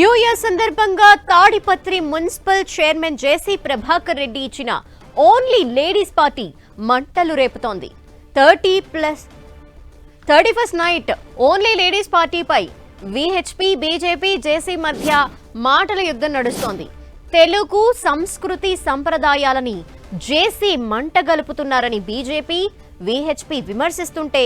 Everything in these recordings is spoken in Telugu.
న్యూ ఇయర్ సందర్భంగా Tadipatri municipal chairman JC Prabhakar Reddy ఇచ్చిన ఓన్లీ లేడీస్ పార్టీ మంటలు రేపుతోంది. Thirty plus thirty first night only ladies పార్టీపై విహెచ్పి బీజేపీ జేసీ మధ్య మాటల యుద్ధం నడుస్తోంది. తెలుగు సంస్కృతి సంప్రదాయాలని జేసీ మంటగలుపుతున్నారని బీజేపీ విహెచ్పి విమర్శిస్తుంటే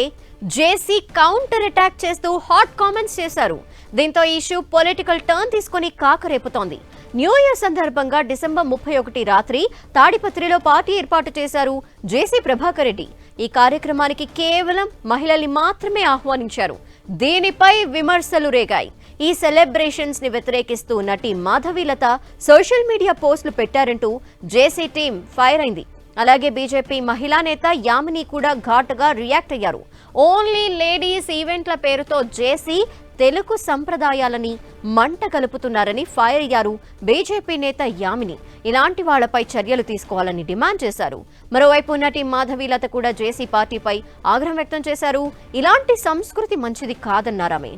జేసీ కౌంటర్ అటాక్ చేస్తూ హాట్ కామెంట్స్ చేశారు. దీంతో ఈ ఇష్యూ పొలిటికల్ టర్న్ తీసుకుని కాకరేపుతోంది. న్యూ ఇయర్ సందర్భంగా డిసెంబర్ ముప్పై ఒకటి రాత్రి తాడిపత్రిలో పార్టీ ఏర్పాటు చేశారు జేసీ ప్రభాకర్ రెడ్డి. ఈ కార్యక్రమానికి కేవలం మహిళల్ని మాత్రమే ఆహ్వానించారు. దీనిపై విమర్శలు రేగాయి. ఈ సెలబ్రేషన్స్ని వ్యతిరేకిస్తూ నటి మాధవీలత సోషల్ మీడియా పోస్టులు పెట్టారంటూ జేసీ టీం ఫైర్ అయింది. అలాగే బీజేపీ మహిళా నేత యామిని కూడా ఘాటుగా రియాక్ట్ అయ్యారు. ఓన్లీ లేడీస్ ఈవెంట్ల పేరుతో జేసీ తెలుగు సంప్రదాయాలని మంట కలుపుతున్నారని ఫైర్ అయ్యారు బీజేపీ నేత యామిని. ఇలాంటి వాళ్ళపై చర్యలు తీసుకోవాలని డిమాండ్ చేశారు. మరోవైపు నటి మాధవీలత కూడా జేసీ పార్టీపై ఆగ్రహం వ్యక్తం చేశారు. ఇలాంటి సంస్కృతి మంచిది కాదన్నారామె.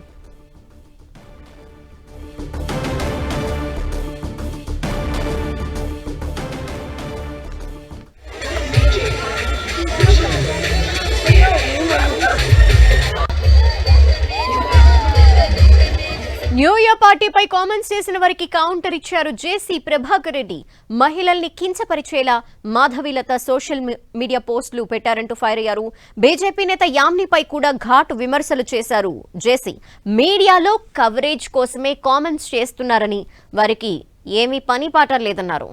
పార్టీపై కామెంట్స్ చేసిన వారికి కౌంటర్ ఇచ్చారు జేసీ ప్రభాకర్ రెడ్డి. మహిళల్ని కించపరిచేలా మాధవీలత సోషల్ మీడియా పోస్టులు పెట్టారంటూ ఫైర్ అయ్యారు. బీజేపీ నేత యామ్నిపై కూడా ఘాటు విమర్శలు చేశారు. జేసీ మీడియాలో కవరేజ్ కోసమే కామెంట్స్ చేస్తున్నారని వారికి ఏమీ పని పాట లేదన్నారు.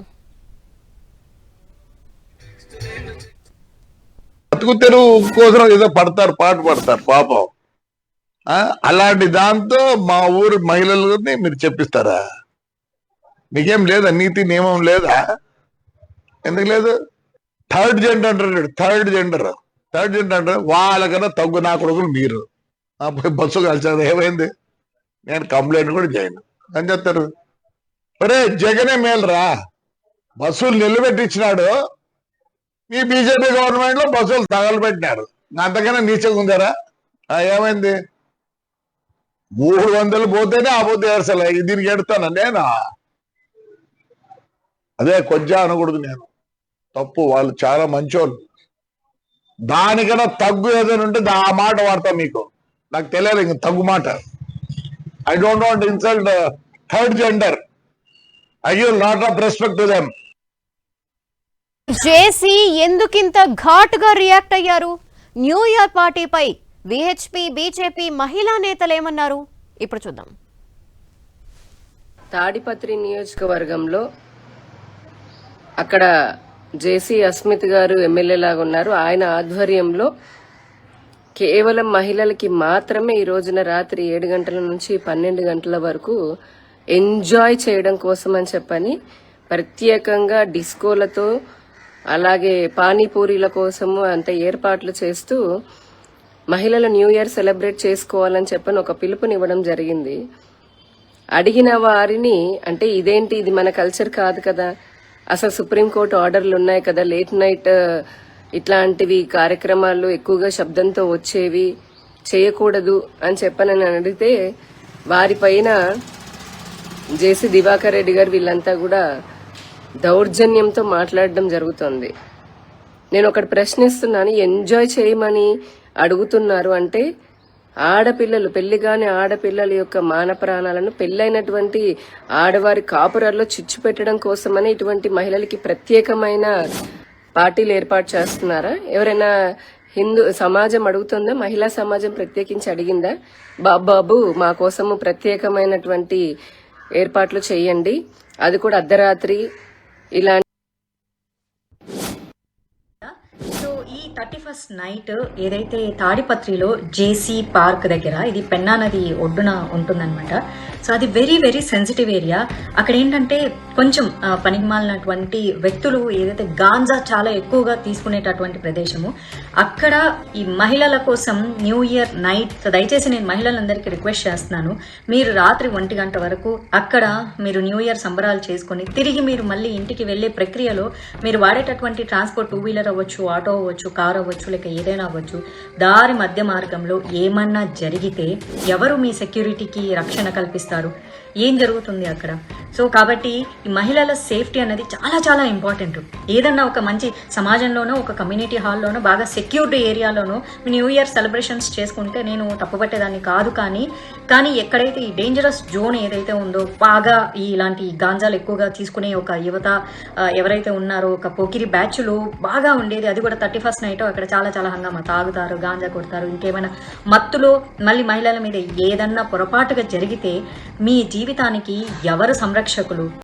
కోసం ఏదో పడతారు పాట పడతారు పాపం. అలాంటి దాంతో మా ఊరు మహిళలని మీరు చెప్పిస్తారా? మీకేం లేదా? నీతి నియమం లేదా? ఎందుకు లేదు? థర్డ్ జెండర్ అంటారు థర్డ్ జెండర్. థర్డ్ జెండర్ అంటారు వాళ్ళకన్నా తగ్గు నా కొడుకులు మీరు. పోయి బస్సు కలిసారు ఏమైంది? నేను కంప్లైంట్ కూడా చేయను. అని చెప్తారు ఒరే జగనే మేలురా. బస్సులు నిలబెట్టించినాడు. మీ బీజేపీ గవర్నమెంట్లో బస్సులు తగలబెట్టినారు. అంతకన్నా నీచగా ఉందారా? ఏమైంది? మూడు వందలు పోతేనే ఆ అసలు దీనికి ఎడతాను? నేనా? అదే కొంచెం అనకూడదు నేను. తప్పు. వాళ్ళు చాలా మంచోళ్ళు. దానికన్నా తగ్గు ఏదైనా ఉంటే ఆ మాట వాడతా మీకు. నాకు తెలియదు ఇంక తగ్గు మాట. I don't want insult third gender I give lot of respect to them JC ఎందుకింత ఘాటుగా రియాక్ట్ అయ్యారు? న్యూ ఇయర్ పార్టీపై విహెచ్పి బీజేపీ మహిళా నేతలేమన్నారు? ఇప్పుడు చూద్దాం. తాడిపత్రి నియోజకవర్గంలో అక్కడ జేసీ అస్మిత్ గారు ఎమ్మెల్యే లాగా ఉన్నారు. ఆయన ఆధ్వర్యంలో కేవలం మహిళలకి మాత్రమే ఈ రోజున రాత్రి ఏడు గంటల నుంచి పన్నెండు గంటల వరకు ఎంజాయ్ చేయడం కోసం అని చెప్పని ప్రత్యేకంగా డిస్కోలతో అలాగే పానీపూరీల కోసము అంత ఏర్పాట్లు చేస్తూ మహిళలు న్యూ ఇయర్ సెలబ్రేట్ చేసుకోవాలని చెప్పని ఒక పిలుపునివ్వడం జరిగింది. అడిగిన వారిని అంటే ఇదేంటి ఇది మన కల్చర్ కాదు కదా. అసలు సుప్రీంకోర్టు ఆర్డర్లు ఉన్నాయి కదా. లేట్ నైట్ ఇట్లాంటివి కార్యక్రమాలు ఎక్కువగా శబ్దంతో వచ్చేవి చేయకూడదు అని చెప్పనని అడిగితే వారిపైన జేసీ దివాకర్ రెడ్డి గారు వీళ్ళంతా కూడా దౌర్జన్యంతో మాట్లాడడం జరుగుతోంది. నేను ఒకటి ప్రశ్నిస్తున్నాను ఎంజాయ్ చేయమని అడుగుతున్నారు అంటే ఆడపిల్లలు పెళ్ళిగాని ఆడపిల్లల యొక్క మాన ప్రాణాలను పెళ్ళైనటువంటి ఆడవారి కాపురాల్లో చిచ్చు పెట్టడం కోసమని ఇటువంటి మహిళలకి ప్రత్యేకమైన పార్టీలు ఏర్పాటు చేస్తున్నారా? ఎవరైనా హిందూ సమాజం అడుగుతుందా? మహిళా సమాజం ప్రత్యేకించి అడిగిందా? బాబాబు మా కోసము ప్రత్యేకమైనటువంటి ఏర్పాట్లు చేయండి. అది కూడా అర్ధరాత్రి ఇలాంటి సో ఈ థర్టీ ఫస్ట్ నైట్ ఏదైతే తాడిపత్రిలో జేసీ పార్క్ దగ్గర ఇది పెన్నా నది ఒడ్డున ఉంటుందన్నమాట. సో అది వెరీ వెరీ సెన్సిటివ్ ఏరియా అక్కడ ఏంటంటే కొంచెం పనికిమాలినటువంటి వ్యక్తులు ఏదైతే గాంజా చాలా ఎక్కువగా తీసుకునేటటువంటి ప్రదేశము అక్కడ ఈ మహిళల కోసం న్యూ ఇయర్ నైట్ దయచేసి నేను మహిళలందరికీ రిక్వెస్ట్ చేస్తున్నాను. మీరు రాత్రి ఒంటి గంట వరకు అక్కడ మీరు న్యూ ఇయర్ సంబరాలు చేసుకొని తిరిగి మీరు మళ్ళీ ఇంటికి వెళ్ళే ప్రక్రియలో మీరు వాడేటటువంటి ట్రాన్స్పోర్ట్ టూ వీలర్ అవ్వచ్చు ఆటో అవ్వచ్చు కార్ అవ్వచ్చు లేక ఏదైనా అవ్వచ్చు దారి మధ్య మార్గంలో ఏమన్నా జరిగితే ఎవరు మీ సెక్యూరిటీకి రక్షణ కల్పిస్తారు? Bolsonaro ఏం జరుగుతుంది అక్కడ? సో కాబట్టి ఈ మహిళల సేఫ్టీ అనేది చాలా చాలా ఇంపార్టెంట్. ఏదన్నా ఒక మంచి సమాజంలోనో ఒక కమ్యూనిటీ హాల్లోనో బాగా సెక్యూర్డ్ ఏరియాలోనో న్యూ ఇయర్ సెలబ్రేషన్స్ చేసుకుంటే నేను తప్పుపట్టేదాన్ని కాదు కానీ కానీ ఎక్కడైతే ఈ డేంజరస్ జోన్ ఏదైతే ఉందో బాగా ఈ ఇలాంటి గాంజాలు ఎక్కువగా తీసుకునే ఒక యువత ఎవరైతే ఉన్నారో ఒక పోకిరి బ్యాచ్లు బాగా ఉండేది అది కూడా థర్టీ ఫస్ట్ నైట్ అక్కడ చాలా చాలా హంగామా. తాగుతారు గాంజా కొడతారు ఇంకేమైనా మత్తులో మళ్ళీ మహిళల మీద ఏదన్నా పొరపాటుగా జరిగితే మీ జీవితానికి ఎవరు సంరక్షకులు?